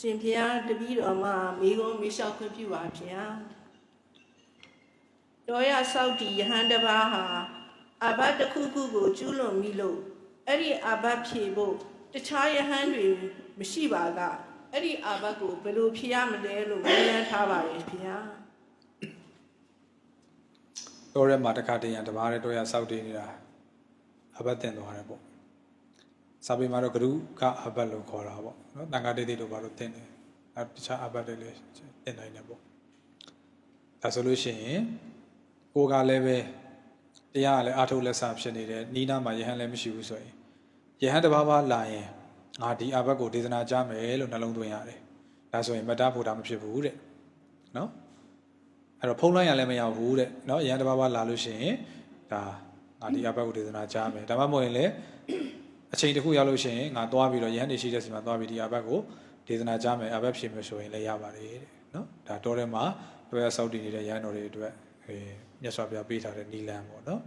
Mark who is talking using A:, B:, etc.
A: ရှင်ဖျားတပည့်တော်မှာမိကုံးမိလျှောက်ခွင့်ပြုပါဗျာတော်ရဆောက်တီယဟန်တစ်ပါးဟာအဘတ်တစ်ခုခုကိုကျူးလွန်မိလို့အဲ့ဒီအဘတ်ဖြေဖို့တခြားယဟန်တွေမရှိပါကအဲ့ဒီအဘတ်ကိုဘယ်လိုဖြေရမလဲလို့မေးမြန်းထားပါရဲ့ဗျာ
B: တော်ရဲမှာတစ်ခါတည်းရန်တပါးရဲတော်ရစောက်တည်နေတာအဘတ်တင်သွားတယ်ပေါ့ စာပေမှာတော့ဂရုကအဘတ်လို့ခေါ်တာပေါ့နော်တန်ခါတိတ်တိတ်လို့ပါလို့သင်တယ်နောက်တခြားအဘတ်တွေလည်းသင်နိုင်တယ်ပေါ့ဒါဆိုလို့ရှိရင်ကိုကလည်းပဲတရားကလည်းအာထုတ်လက်စာဖြစ်နေတယ်နီးနားမှာယဟန်လည်းမရှိဘူးဆိုရင်ယဟန်တစ်ပါးပါလာရင်ငါဒီအဘတ်ကိုဒေသနာကြားမယ်လို့နှလုံးသွင်းရတယ်ဒါဆိုရင်မတ္တဖို့တာမဖြစ်ဘူးတဲ့နော်အဲ့တော့ဖုံးလိုက်ရလည်းမရဘူးတဲ့နော်ယဟန်တစ်ပါးပါလာလို့ရှိရင်ဒါငါဒီအဘတ်ကိုဒေသနာကြားမယ်ဒါမှမဟုတ်ရင်လည်း အချိန်တစ်ခုရောက်လို့ရှိရင်ငါသွားပြီးတော့ရဟန်းတွေရှိတဲ့စီမှာသွားပြီးဒီအဘက်ကိုဒေသနာကြားမယ်အဘက်ဖြစ်မယ်ဆိုရင်လည်းရပါတယ်တဲ့နော်ဒါတော့ထဲမှာဘယ်ဆောက်တည်နေတဲ့ရဟန်းတော်တွေအတွက်မြတ်စွာဘုရားပေးထားတဲ့နိလန်ပေါ့နော်